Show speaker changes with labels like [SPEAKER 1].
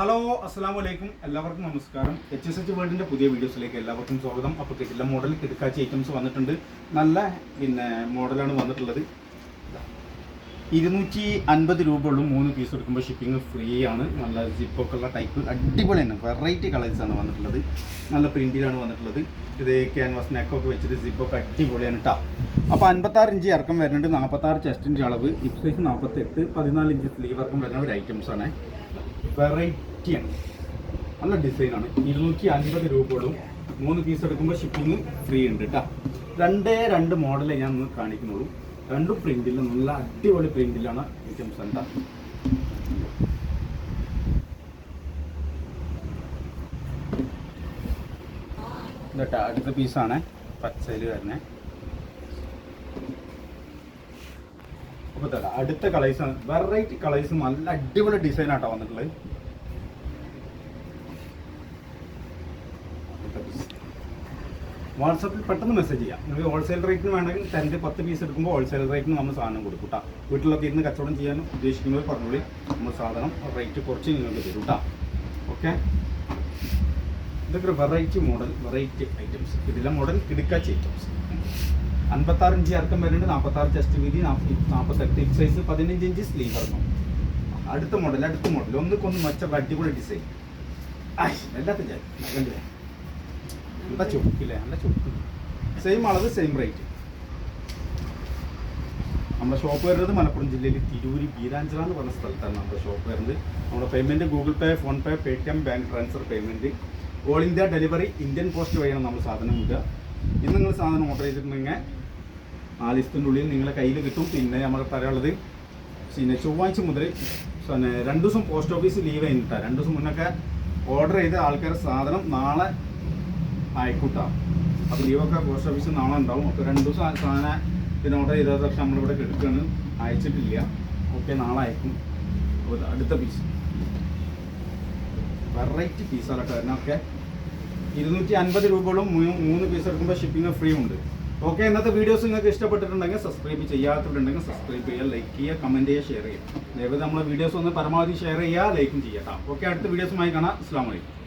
[SPEAKER 1] Hello അസ്സാം വലൈക്കും എല്ലാവർക്കും നമസ്കാരം. എച്ച് എസ് എച്ച് വേൾഡിന്റെ പുതിയ വീഡിയോസിലേക്ക് എല്ലാവർക്കും സ്വാഗതം. അപ്പോൾ കിട്ടില്ല മോഡൽ കിടക്കാച്ച ഐറ്റംസ് വന്നിട്ടുണ്ട്. നല്ല പിന്നെ മോഡലാണ് വന്നിട്ടുള്ളത്. ഇരുന്നൂറ്റി അൻപത് രൂപയുള്ളൂ മൂന്ന് പീസ് എടുക്കുമ്പോൾ ഷിപ്പിംഗ് ഫ്രീ ആണ്. നല്ല ജിപ്പൊക്കെ ഉള്ള ടൈപ്പ് അടിപൊളി തന്നെ. വെറൈറ്റി കളേഴ്സാണ് വന്നിട്ടുള്ളത്. നല്ല പ്രിന്റിലാണ് വന്നിട്ടുള്ളത്. ഇത് ക്യാൻവാസ് നെക്കൊക്കെ വെച്ചിട്ട് സിപ്പൊക്കെ അടിപൊളിയാണ് കേട്ടോ അപ്പോൾ അൻപത്താറ് ഇഞ്ച് ഇറക്കം വരുന്നുണ്ട്. നാൽപ്പത്താറ് ചെസ്റ്റിന്റെ അളവ്. ഹിപ് സൈസ് നാൽപ്പത്തെട്ട് പതിനാല് ഇഞ്ച് സ്ലീവ് ഇറക്കം വരുന്ന ഒരു ഐറ്റംസ് ആണ്. വെറൈറ്റിയാണ് നല്ല ഡിസൈനാണ് ഇരുന്നൂറ്റി അൻപത് രൂപയോടും മൂന്ന് പീസ് എടുക്കുമ്പോൾ ഷിപ്പിംഗ് ഫ്രീ ഉണ്ട് കേട്ടോ രണ്ടേ രണ്ട് മോഡലേ ഞാൻ ഒന്ന് കാണിക്കുന്നുള്ളൂ. രണ്ടും പ്രിന്റിലും നല്ല അടിപൊളി പ്രിന്റിലാണ് ഐറ്റംസ് എന്താ ഇതട്ടാ അടുത്ത പീസാണ് പച്ചയിൽ വരുന്നത് അപ്പോൾ ഇതാ അടുത്ത കളേഴ്സ് വെറൈറ്റി കളേഴ്സ് നല്ല അടിപൊളി ഡിസൈൻ ആട്ടോ വന്നിട്ടുള്ളത്. വാട്സപ്പിൽ പെട്ടെന്ന് മെസ്സേജ് ചെയ്യാം. നിങ്ങൾക്ക് ഹോൾസെയിൽ റേറ്റിന് വേണമെങ്കിൽ ടെന്റ് പത്ത് പീസ് എടുക്കുമ്പോൾ ഹോൾസെയിൽ റേറ്റിന് നമ്മൾ സാധനം കൊടുക്കും വീട്ടിലൊക്കെ ഇരുന്ന് കച്ചവടം ചെയ്യാൻ ഉദ്ദേശിക്കുന്നവർ പറഞ്ഞോളി. നമ്മൾ സാധനം റേറ്റ് കുറച്ച് നിങ്ങൾക്ക് തരും കേട്ടോ ഓക്കെ ഇതൊക്കെ വെറൈറ്റി മോഡൽ വെറൈറ്റി ഐറ്റംസ് ഇതിലെ മോഡൽ കിടക്കാച്ചി ഐറ്റംസ് അൻപത്താറ് ഇഞ്ച് ഇറക്കം വരുന്നുണ്ട് നാൽപ്പത്താറ് ചെസ്റ്റ് വീതി നാൽപ്പത്തെട്ട് ഇഞ്ച് സൈസ് പതിനഞ്ച് ഇഞ്ച് സ്ലീവ് ഇറങ്ങും അടുത്ത മോഡൽ അടുത്ത മോഡൽ ഒന്നുക്കൊന്ന് മെച്ചപ്പെട്ട അടിപൊളി ഡിസൈൻ എല്ലാത്തിന്റെ നല്ല ചുക്കില്ലേ നല്ല ചുക്ക് സെയിം അളവ് സെയിം റേറ്റ് നമ്മുടെ ഷോപ്പ് വരുന്നത് മലപ്പുറം ജില്ലയിൽ തിരൂരി ബീരാഞ്ചിറ എന്ന് പറഞ്ഞ സ്ഥലത്താണ് നമ്മുടെ ഷോപ്പ് വരുന്നത്. നമ്മുടെ payment Google Pay PhonePe Paytm bank transfer payment all India delivery Indian post വഴിയാണ് നമ്മൾ സാധനം കിട്ടുക ഇന്ന് നിങ്ങൾ സാധനം ഓർഡർ ചെയ്തിട്ടുണ്ടെങ്കിൽ നാല് ദിവസത്തിന്റെ ഉള്ളിൽ നിങ്ങളെ കയ്യിൽ കിട്ടും. പിന്നെ നമ്മൾ പറയാനുള്ളത് പിന്നെ ചൊവ്വാഴ്ച മുതൽ പിന്നെ രണ്ട് ദിവസം പോസ്റ്റ് ഓഫീസ് ലീവ് കഴിഞ്ഞിട്ടാണ് രണ്ട് ദിവസം മുന്നൊക്കെ ഓർഡർ ചെയ്ത ആൾക്കാർ സാധനം നാളെ അയക്കൂട്ടാം അപ്പോൾ ലീവൊക്കെ പോസ്റ്റ് ഓഫീസിൽ നാളെ ഉണ്ടാവും. അപ്പോൾ രണ്ട് ദിവസം സാധനം പിന്നെ ഓർഡർ ചെയ്തത് പക്ഷെ നമ്മളിവിടെ കിടക്കുകയാണ് അയച്ചിട്ടില്ല. ഓക്കെ നാളെ അയക്കും. അപ്പോൾ അടുത്ത പീസ് വെറൈറ്റി പീസാണ് കേട്ടോ ഇതിനൊക്കെ ഇരുന്നൂറ്റി അൻപത് രൂപകളും മൂന്ന് പീസ് എടുക്കുമ്പോൾ ഷിപ്പിംഗ് ഫ്രീ ഉണ്ട്. ഓക്കെ ഇന്നത്തെ വീഡിയോസ് നിങ്ങൾക്ക് ഇഷ്ടപ്പെട്ടിട്ടുണ്ടെങ്കിൽ സബ്സ്ക്രൈബ് ചെയ്യാത്തിട്ടുണ്ടെങ്കിൽ സബ്സ്ക്രൈബ് ചെയ്യുക ലൈക്ക് ചെയ്യുക കമന്റ് ചെയ്യുക ഷെയർ ചെയ്യുക. ദയവായി നമ്മളെ വീഡിയോസ് ഒന്ന് പരമാവധി ഷെയർ ചെയ്യുക ലൈക്കും ചെയ്യാം കേട്ടോ ഓക്കെ അടുത്ത വീഡിയോസുമായി കാണാം. അസ്സാം വലൈക്കും